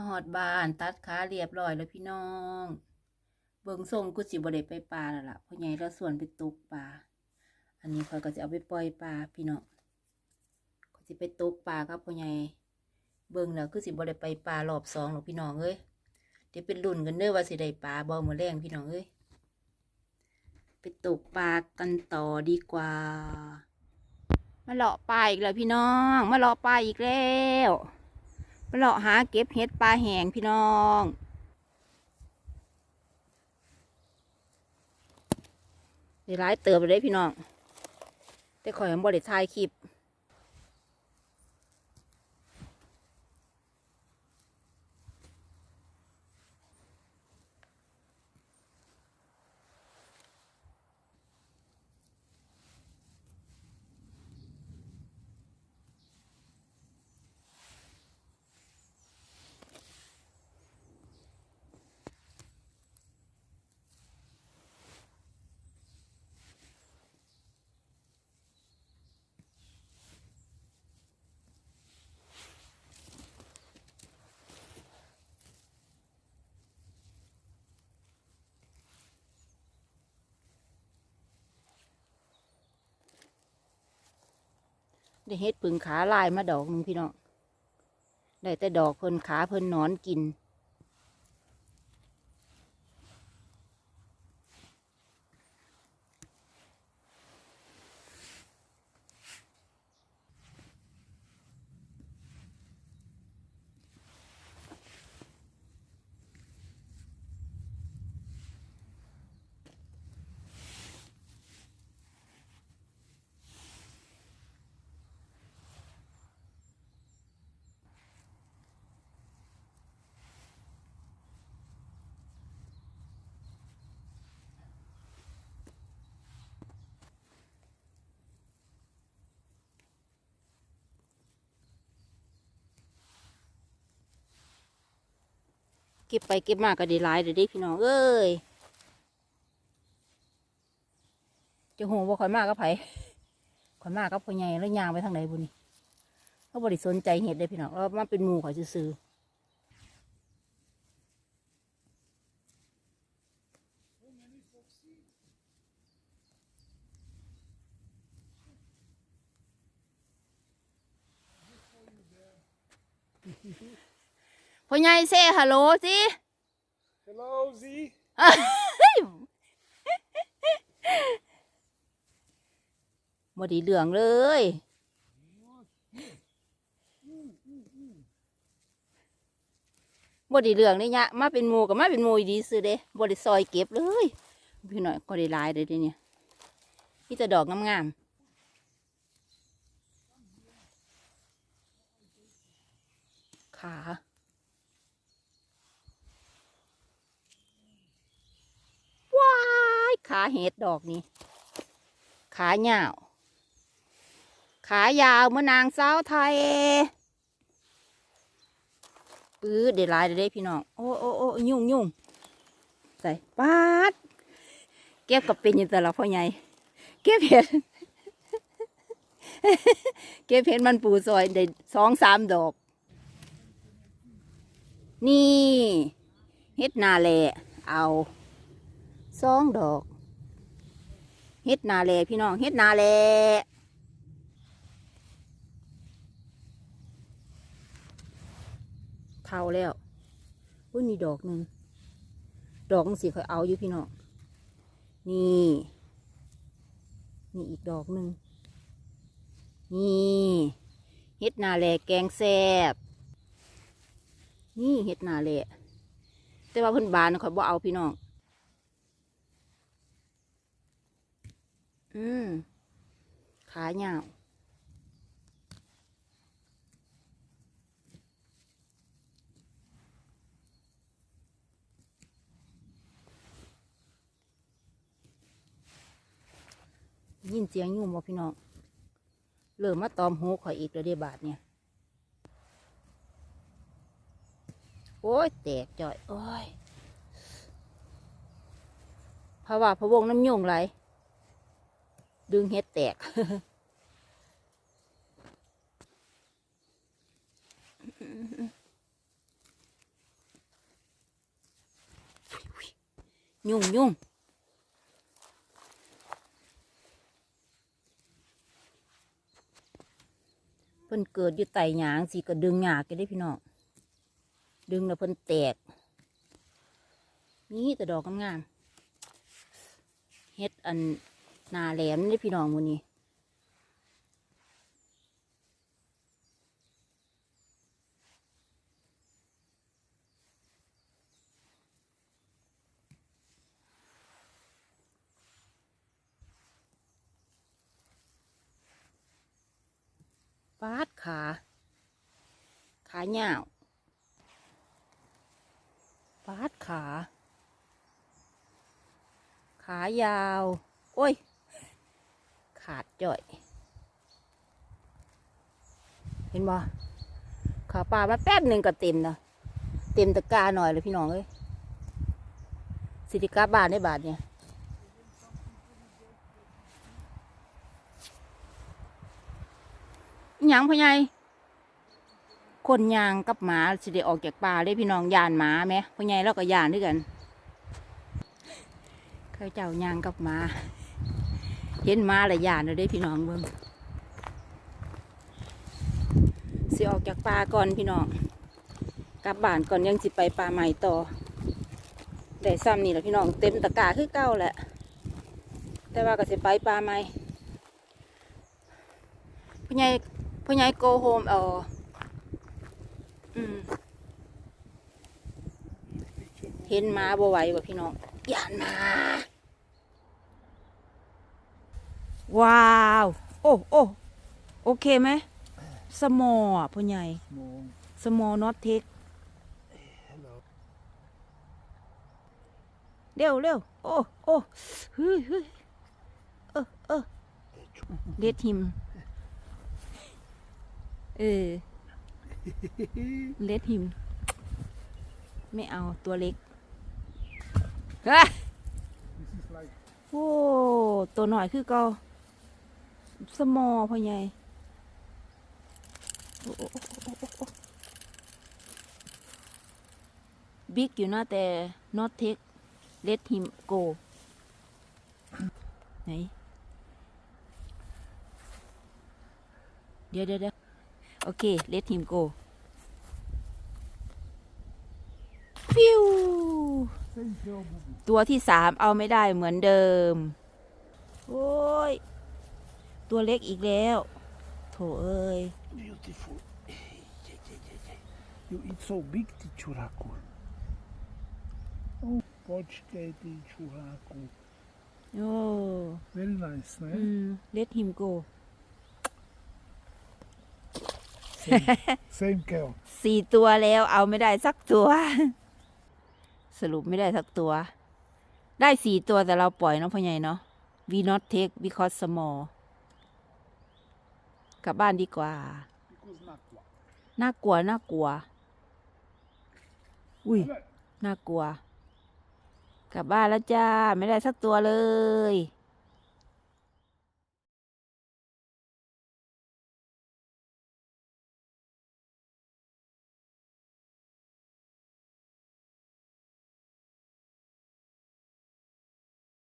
มาหอดบ้าน ตัดขาเรียบร้อยแล้วพี่น้อง เบิงทรงกูสิบ่ได้ไปปลาแล้วล่ะพ่อใหญ่เราส่วนไปตกปลา อันนี้คอยก็จะเอาไปปล่อยปลาพี่น้องก็สิไปตกปลาครับพ่อใหญ่ เบิงแล้วคือสิบ่ได้ไปปลารอบสองหรอกพี่น้องเอ้ย เดี๋ยวเป็นรุ่นกันเด้อว่าสิได้ปลาบ่มื้อแรงพี่น้องเอ้ย ไปตกปลากันต่อดีกว่า มาเลาะปลาอีกแล้วพี่น้อง มาเลาะปลาอีกแล้ว มาเลาะหาเก็บเห็ดปลาแหงพี่น้องได้หลายเติบไปเลยพี่น้อง แต่ข่อยยังบ่ได้ถ่ายคลิป ได้เฮ็ดปึงขาลายมาดอกหนึงพี่น้องได้แต่ดอกเพิ่นขาเพิ่นนอนกิน เก็บไปเก็บมากก็ได้หลายเดี๋ยวได้พี่น้องเอ้ยจะหูว่าข่อยมากก็ไผข่อยมากก็พ่อใหญ่แล้วยางไปทางไหนบุนี่เขาบริสนใจเห็ดเลยพี่น้องแล้วมันเป็นหมูข่อยซื้อๆ พ่อใหญ่เซ่ฮัลโหลสิ Hello, Z. บ่ดีเหลืองเลยบ่ดีเหลืองนี่ยะมาเป็นหมูกับมาเป็นหมูอีดีซื้อเด้บ่ได้ซอยเก็บเลย พี่หน่อยก็ได้หลายเลยเดี๋ยวนี้นี่แต่ดอกงามๆขา ว้าย ขาเห็ดดอกนี้ ขาเหยาว ขายาวเมื่อนางสาวไทยปื้อเดี๋ยวลายเดี๋ยวได้พี่น้องโอ้โอ้โอ้ยุ่งยุ่งใส่ปาดเก็บกับเป็นอยู่แต่ละพ่อใหญ่เก็บเห็ดเก็บเห็ดมันปูซอยได้สองสามดอก นี่เห็ดนาแลเอาสองดอก เฮ็ดนาแลพี่น้องเฮ็ดนาแลเท่าแล้วอุ้ยมีดอกหนึ่งดอกสีค่อยเอาอยู่พี่น้องนี่นี่อีกดอกหนึ่งนี่เฮ็ดนาแลแกงแซ่บนี่เฮ็ดนาแลแต่ว่าเพิ่นบานข่อยบ่เอาพี่น้อง อืมขาเหยาวยินเสียงยุ่มบ่พี่น้องเริ่มมาตอมหูข่อยอีกแล้วเด้บาทเนี่ย โอ้ยแตกจ่อย โอ้ยเพราว่าพะวงน้ำยุ่งไหล ดึงเฮ็ดแตก ยุ่งยุ่งเพิ่นเกิดอยู่ไตหยางสิก็ดึงหยากก็ได้พี่น้องดึงแล้วเพิ่นแตกนี่แต่ดอกงามเฮ็ดอัน นาแหลมนี่พี่น้องมูนี่ปาดขา ขาเหยาวปาดขา ขายาว โอ้ย ขาดจ่อย เห็นบ่ขาปลามาแป๊บหนึ่งก็เต็มนะเต็มตะกร้าหน่อยเลยพี่น้องเอ้ยสิริกาบาทได้บาทเนี่ยหยังพ่อใหญ่คนยางกับหมาสิได้ออกจากป่าเลยพี่น้องยานหมาไหมพ่อใหญ่เราก็ยานด้วยกันเคยเจ้ายางกับหมา เห็นมาหลายอย่างเลยได้พี่น้องเบิ่งสิออกจากป่าก่อนพี่น้อง กลับบ้านก่อนยังสิไปป่าใหม่ต่อได้ซ้ำนี่แหละพี่น้องเต็มตะกร้าคือเก้าแหละ แต่ว่าก็สิไปป่าใหม่พ่อใหญ่พ่อใหญ่โกโฮมเอออืมเห็นหมาบ่ไหวว่ะพี่น้องย่านหมา ว้าว โอ้โอ้โอเคไหมสมออะพ่อใหญ่ Small. สมอ not take Hello. เร็วเร็วโอ้โอ้เฮ้ยเฮ้ยเออเออเล็ดหิมเออเล็ดหิม ไม่เอาตัวเล็กเฮ้ย This is like โอ้ตัวหน่อยคือเก็ สมอพ่อใหญ่บิ๊กอยู่นะแต่ not take let him go ไหน เดี๋ยวเดี๋ยวโอเค let him go ฟิวตัวที่สามเอาไม่ได้เหมือนเดิม โอ้ย ตัวเล็กอีกแล้ว โถเอ้ย Beautiful. You eat so big the churraco. Oh, poczekaj the churraco. โอ้ Very nice, อื ne? ม let him go Same cow. สี่ตัวแล้วเอาไม่ได้สักตัว สรุปไม่ได้สักตัว ได้สี่ตัวแต่เราปล่อยเนาะพ่อใหญ่เนาะ we not take because small กลับบ้านดีกว่า Because nakła. น่ากลัว น่ากลัว อุ้ย Ale น่ากลัว กลับบ้านแล้วจ้า ไม่ได้สักตัวเลย